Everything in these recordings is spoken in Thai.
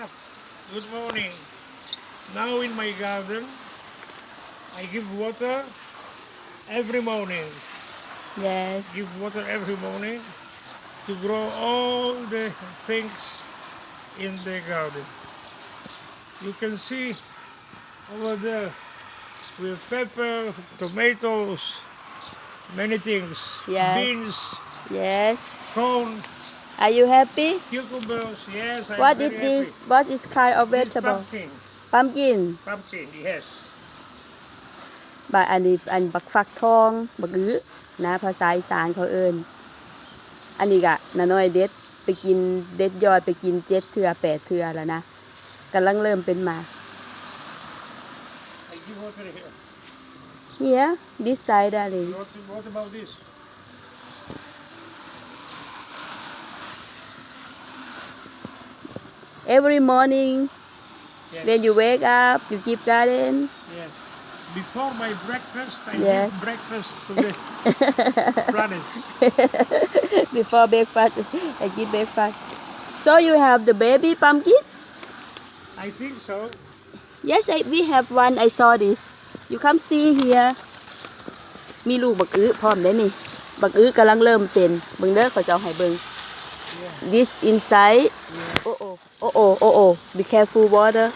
up. Good morning. Now in my garden, I give water every morning. yes Give water every morning to grow all the things in the garden. You can see over there with pepper, tomatoes, many things. Yes. Beans, yes corn, are you happy cucumbers. Yes, I'm what very is this happy. what is kind of This vegetable Pumpkin. pumpkin Pumpkin, yes. บาอันนี้อันบักฟักทองบักอื้อนะภาษาอีสานเขาเอิ้นอันนี้กะนาน้อยเด็ดไปกินเด็ดยอดไปกินเจ็ดเทือแปดเทือแล้วนะกำลังเริ่มเป็นหมา I give water here. here this side darling What, what about this? every morning Yes. when you wake up you keep garden yes. Before my breakfast, I Yes. give breakfast to the planets. before breakfast I give breakfast so you have the baby pumpkin I think so. Yes, I, we have one. I saw this. You come see here. มีลูกบักอื้อพร้อมได้นี่ บักอื้อกำลังเริ่มเป็นเบิ่งเด้อเขาจะเอาให้เบิ่ง Yeah. This inside. yeah. โอ้โอ้โอ้โอ้ Be careful water.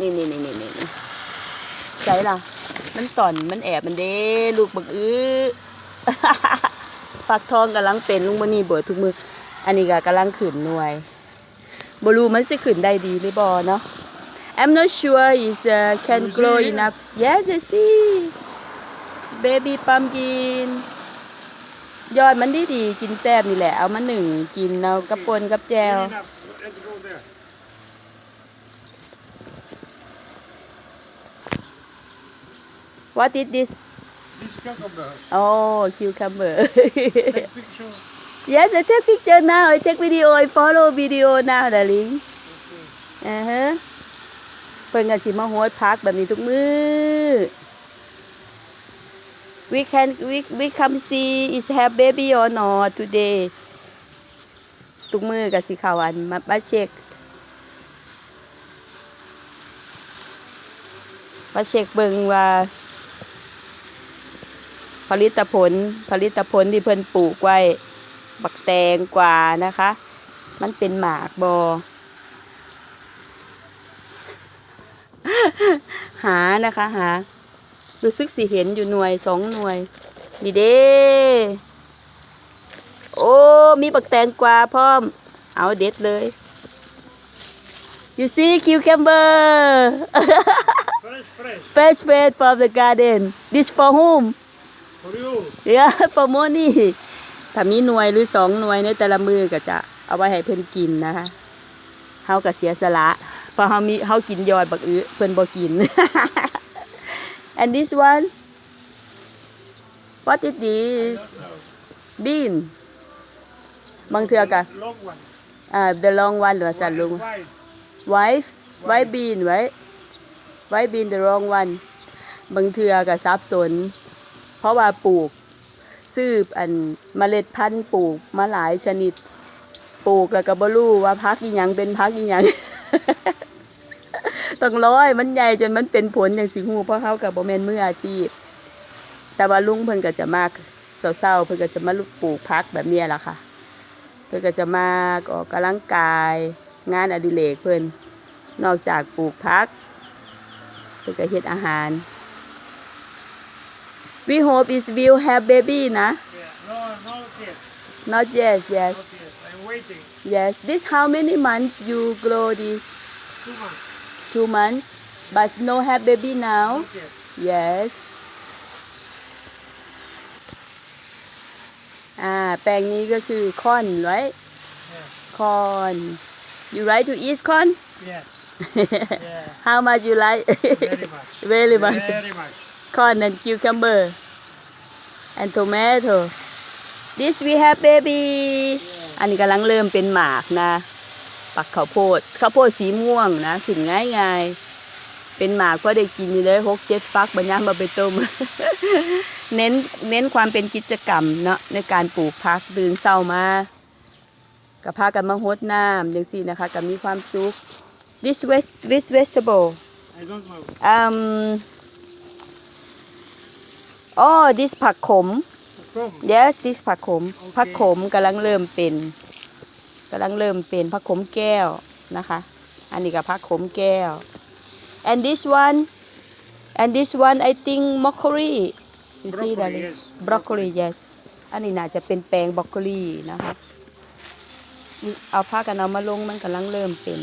นี่นี่นี่นี่นี่ใช่ล่ะ มันสอนมันแอบมันเด้ลูกบักอื้อฟักทองกำลังเป็นลุงมานี่เบิดทุกมือ อันนี้ก็กำลังขึ้นหน่วยบรูมันสิขึ้นได้ดีหรือบ่เนาะ I'm not sure is uh, can grow enough yes I see baby pumpkin ยอดมันดีดีๆกินแซ่บนี่แหละ เอามาหนึ่งกินเอากับปนกับแจว Good enough. Let's go there. What is this This cucumber. Oh cucumber Take picture. Yes I take picture now I take video I follow video now darling Okay. อ่าฮะเพิ่นก็สิมาโฮดพักแบบนี้ทุกมื้อ We can we we come see is have baby or not today ทุกมือก็สิขาอันมามาเช็คมาเช็คเบิงว่า ผลิตผลผลิตผลที่เพิ่นปลูกไว้บักแตงกว่านะคะ มันเป็นหมากบอหานะคะหา รู้สึกสิเห็นอยู่หน่วยสองหน่วยนี่เด้โอ้มีบักแตงกวาพร้อม เอาเด็ดเลย you see cucumber Fresh, fresh. fresh made from the garden this for whom For you. เดี๋ยวโปรโมทนี่ถ้ามีหน่วยหรือสองหน่วยในแต่ละมือก็จะเอาไว้ให้เพิ่นกินนะคะเฮาก็เสียสละเพราะเฮามีเฮากินยอดบักอื้อเพิ่นบ่กิน and this one what is this Don't know. bean บางเทื่อก็ Long one. อ่า the long one หรือว่าสั่นลุง White. wife white bean right white bean the wrong one บางเทื่อก็สับสน เพราะว่าปลูกซื้ออันเมล็ดพันธุ์ปลูกมาหลายชนิด ปลูกแล้วก็บ่รู้ว่าพักอีหยังเป็นพักอีหยัง ต้องร้อยมันใหญ่จนมันเป็นผลอย่างสิฮู้เพราะเขากับบ่แม่นมืออาชีพ แต่ว่าลุงเพิ่นก็จะมากเศร้าๆเพิ่นก็จะมาปลูกพักแบบเนี้ยล่ะค่ะ เพิ่นก็จะมาออกกำลังกาย งานอดิเรกเพิ่นนอกจากปลูกพักเพิ่นก็เฮ็ดอาหาร We hope is will have baby นะ Yeah. No, not yet. Not yet yes Not yet. I'm waiting. yes this how many months you grow this Two months. Two months but no have baby now Not yet. yes อ่า แปลงนี้ก็คือคอน right Yes. คอน you like to eat corn Yes. Yeah. how much you like Very much. very much Very much. corn and cucumber and tomato this we have baby อันนี้กำลังเริ่มเป็นหมากนะ ปักข้าวโพดข้าวโพดสีม่วงนะถึงง่ายง่ายๆ เป็นหมากก็ได้กินอยู่เลยหกเจ็ดฟักบรรยามมาไปต้ม เน้นเน้นความเป็นกิจกรรมเนาะในการปลูกพักตื่นเศร้ามาก็พากันมาโฮดน้ำจังซี่นะคะก็มีความสุข this west this vegetable I don't know. um oh this ผักขม Come. yes this ผักขมโอเคผักขมกำลังเริ่มเป็น กำลังเริ่มเป็นผักขมแก้วนะคะ อันนี้ก็ผักขมแก้ว and this one and this one I think broccoli you see Broccoli, darling yes. broccoli yes อันนี้น่าจะเป็นแปลงบรอกโคลีนะคะนี่เอาผ้ากันเอามาลงมันกำลังเริ่มเป็น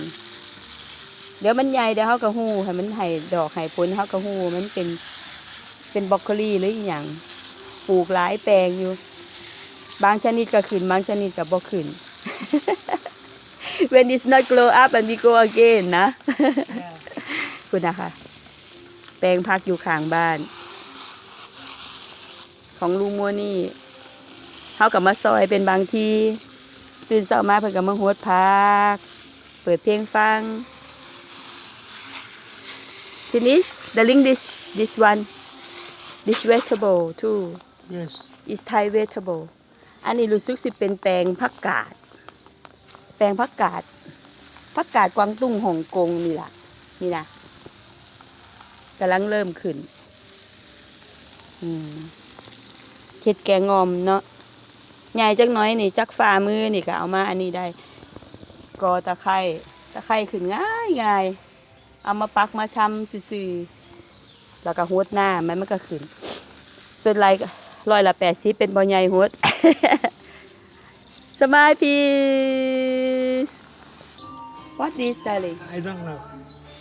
เดี๋ยวมันใหญ่เดี๋ยวเขาก็หู้ให้มันให้ดอกให้ผลเขาก็หู้มันเป็นเป็นบรอกโคลีหรืออหย่างปลูกหลายแปลงอยู่ บางชนิดก็ขึ้นบางชนิดก็บ่ขึ้น when it's not grow up and we go again นะ คุณนะคะ แปลงพักอยู่ข้างบ้าน ของลุงมัวนี่เขากับมาซอยเป็นบางที ตื่นเช้ามาเพิ่นกับมาโฮดพัก เปิดเพลงฟังทีนี้ the link this this one this vegetable too Yes. is Thai vegetable อันนี้รู้สึกสิเป็นแปลงผักกาดแปลงผักกาดผักกาดกวางตุ้งฮ่องกงนี่ล่ะ นี่นะกำลังเริ่มขึ้น อืมเห็ดแกงงอมเนาะใหญ่จักน้อยนี่ จักฝ่ามือนี่ก็เอามาอันนี้ได้ กอตะไคร่ตะไคร่ขึ้นง่ายง่ายเอามาปักมาชำซื่อๆแล้วก็หดหน้ามันมันก็ขึ้น ส่วนไรก็ร้อยละแปดสิบเป็นบอใหญ่หดสมายพี what this darling I don't know.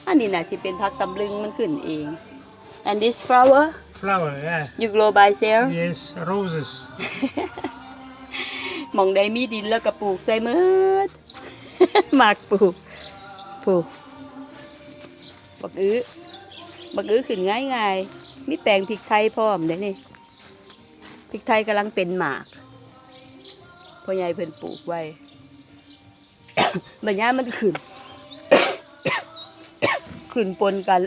อันนี้น่ะสิเป็นพักตำลึงมันขึ้นเอง and this flower Flower, yeah. you grow by yourself Yes, roses. หมองใดมีดินแล้วก็ปลูกใส่มืดหมากปลูกปลูกบักอื้อบักอื้อขึ้นง่ายง่ายๆมีแปลงพริกไทยพร้อมเด้นี่พริกไทยกำลังเป็นหมากพ่อใหญ่เพิ่นปลูกไว้ บัดนี้มันขึ้นขึ้นปนกัน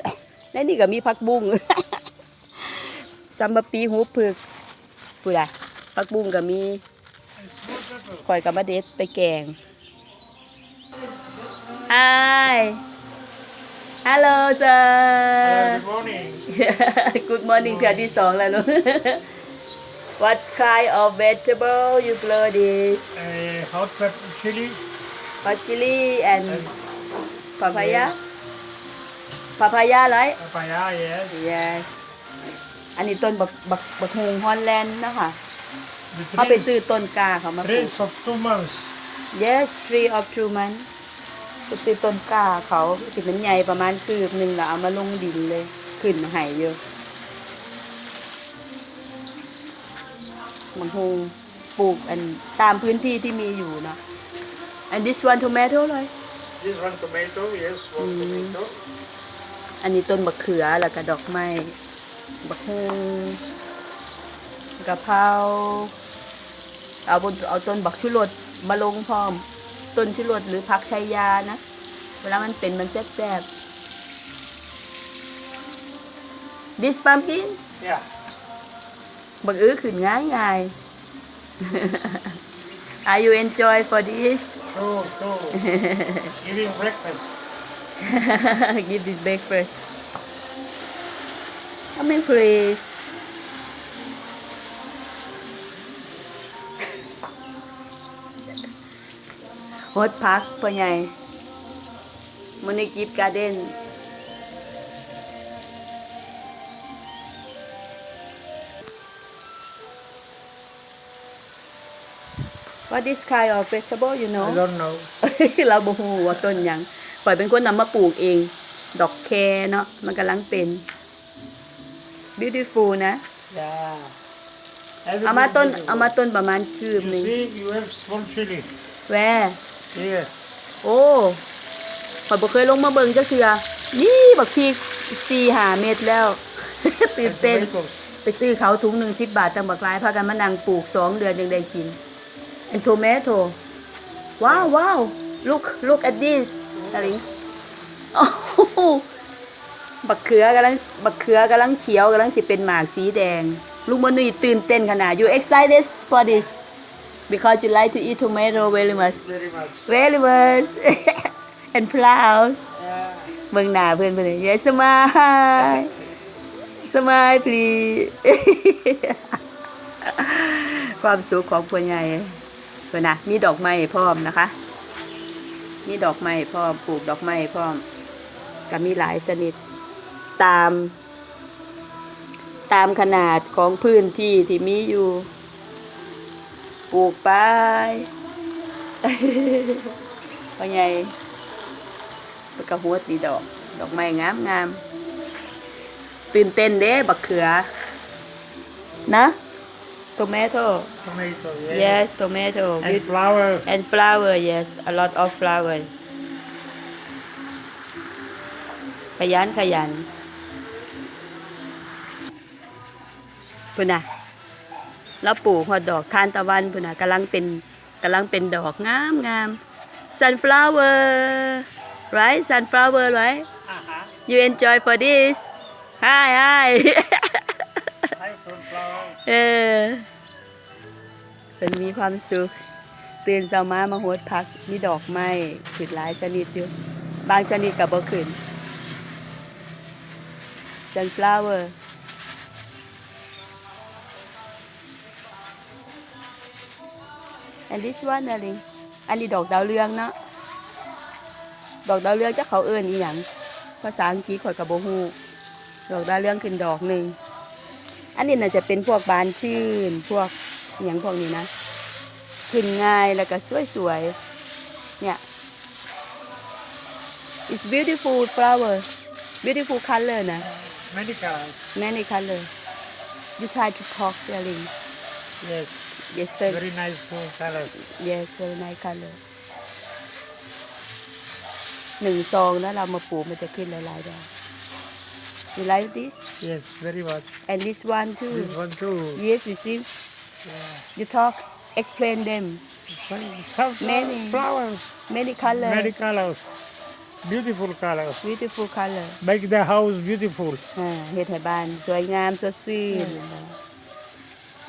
และนี่ก็มีผักบุ้งซัมบะปีหูผึกผู้ใดผักบุ้งก็มีคอยกับมาเด็ดไปแกง Hi Hello sir Hello, good morning. Good morning เทือที่สองแล้วลูก What kind of vegetable you grow this Uh, hot pepper chili. Hot chili and papaya Papaya right Papaya, yes. Yes อันนี้ต้นบักบักบักฮงฮอนแลนด์นะคะ The เขาไป trees, ซื้อต้นกล้าเขามาปลูก trees of two months. Yes tree of two months ก็คือต้นกล้าเขาสิมันใหญ่ประมาณคืบหนึ่งแล้วเอามาลงดินเลย ขึ้นไห่เยอะมังฮงปลูกอันตามพื้นที่ที่มีอยู่เนาะ and this one tomato เลย This one tomato, yes, one Mm. tomato. อันนี้ต้นบักเขือแล้วก็ดอกไม้บักฮงกะเพราเอาบนเอาต้นบักชุรสมาลงพร้อม ต้นชุรสหรือผักชายานะ เวลามันเป็นมันแซ่บๆ this pumpkin Yeah. บักอื้อขึ้นง่ายง่าย Are you enjoy for this So, so. Eating breakfast. give this breakfast Come in please โฮดพักพ่อใหญ่มอนิกิฟการ์เด้น What this kind of vegetable you know I don't know. เราบ่ฮู้ว่าต้นหยังปล่อยเป็นคนนำมาปลูกเอง ดอกแคเนาะมันกำลังเป็น beautiful นะ Yeah. เอามาต้น Everything เอามาต้นประมาณคืบ You หนึง see, you have small chili. แว Here. โอ้ข่อยบ่เคยลงมาเบิ่งจักเทื่อนี่บักพริกสี่หาเม็ดแล้ว ตื่น And เต้น tomatoes. ไปซื้อเขาถุงหนึ่งสิบบาทตังบักหลายพากันมานั่งปลูกสองเดือนยังได้กิน and tomato ว้าวว้าว look look at this ตาลิงโอ้โหบักเขือกำลังบักเขือกำลังเขียวกำลังสิเป็นหมากสีแดง ลูกมนุยตื่นเต้นขนาด you excited for this because you like to eat tomato very much Very much. very much and proud Yeah. เบิ่งหน้าเพื่อนเพื่อน yes smile smile please ความสุขของพ่อใหญ่เพื่อนนะมีดอกไม้พร้อมนะคะ มีดอกไม้พร้อมปลูกดอกไม้พร้อมก็มีหลายชนิดตาม ตามขนาดของพื้นที่ที่มีอยู่ ปลูกไปพ่อใหญ่แล้วก็หัวตีดอก ดอกไม้งามงามตื่นเต้นเด้บักเขือ นะ โตเมโต Tomato. Yeah. yes tomato And with flower. and flower yes a lot of flower ขยันขยันพุ่นน่ะแล้วปลูกหัวดอกทานตะวันพุ่นน่ะกำลังเป็นกำลังเป็นดอกงามงาม sunflower right sunflower right Uh-huh. you enjoy for this hi hi Hi, flower. เออเป็นมีความสุข ตื่นเช้ามามาโหดพัก มีดอกไม้ขึ้นหลายชนิดอยู่ บางชนิดกับบ่ขึ้น sunflower and this one อะไรอันนี้ดอกดาวเรืองเนาะ ดอกดาวเรืองจะเขาเอิ้นอีหยังภาษาอังกฤษข่อยกับบ่ฮู้ดอกดาวเรืองขึ้นดอกหนึ่ง อันนี้น่าจะเป็นพวกบานชื่น พวกอหย่างพวกนี้นะขึ้นง่ายแล้วก็สวยๆเนี่ย it's beautiful flower beautiful color นะ Many colors. many color you try to talk darling Yes. yes very Very nice full colors. yes very nice color หนึ่งซองนะเรามาปลูกมันจะขึ้นหลายๆดอก you like this Yes, very much. and this one too This one too. yes you see Yeah. you talk explain them Some, some Many. flowers. many color Many colors. Beautiful colors. beautiful color Make the house beautiful. อ่าเฮ็ดให้บ้านสวยงามสดชื่น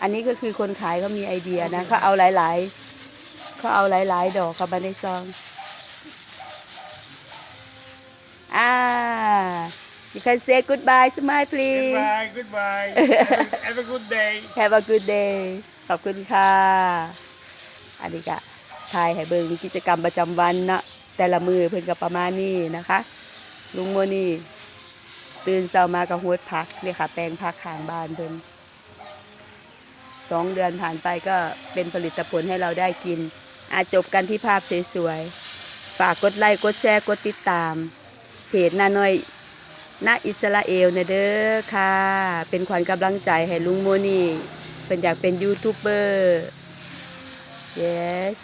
อันนี้ก็คือคนขายเขามีไอเดียนะเขาเอาหลายๆเขาเอาหลายๆ ดอกเข้ามาในซอง อ่า you can say goodbye smile please Goodbye, goodbye. have, a, have a good day. have a good day ขอบคุณค่ะ อันนี้ก็ถ่ายให้เบิ่งกิจกรรมประจำวันเนาะแต่ละมือเพิ่นก็ประมาณนี้นะคะ ลุงโมนี่ตื่นเช้ามาก็หวดพักเนี่ยค่ะ แปลงพักข้างบ้านเพิ่นสองเดือนผ่านไปก็เป็นผลิตผลให้เราได้กิน อาจบกันที่ภาพสวยๆ ฝากกดไลค์ กดแชร์ กดติดตาม เพจนาน้อย ณอิสราเอลนะเด้อค่ะ เป็นขวัญกำลังใจให้ลุงโมนี่เป็นอยากเป็นยูทูบเบอร์ yes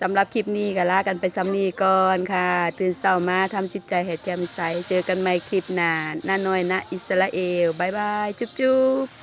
สำหรับคลิปนี้ก็ลากันไปซ้ำนี้ก่อนค่ะ ตื่นเช้ามาทำจิตใจให้แจ่มใส เจอกันใหม่คลิปหน้าหน้าน้อยนะอิสราเอลบายบาย จุ๊บจุ๊บ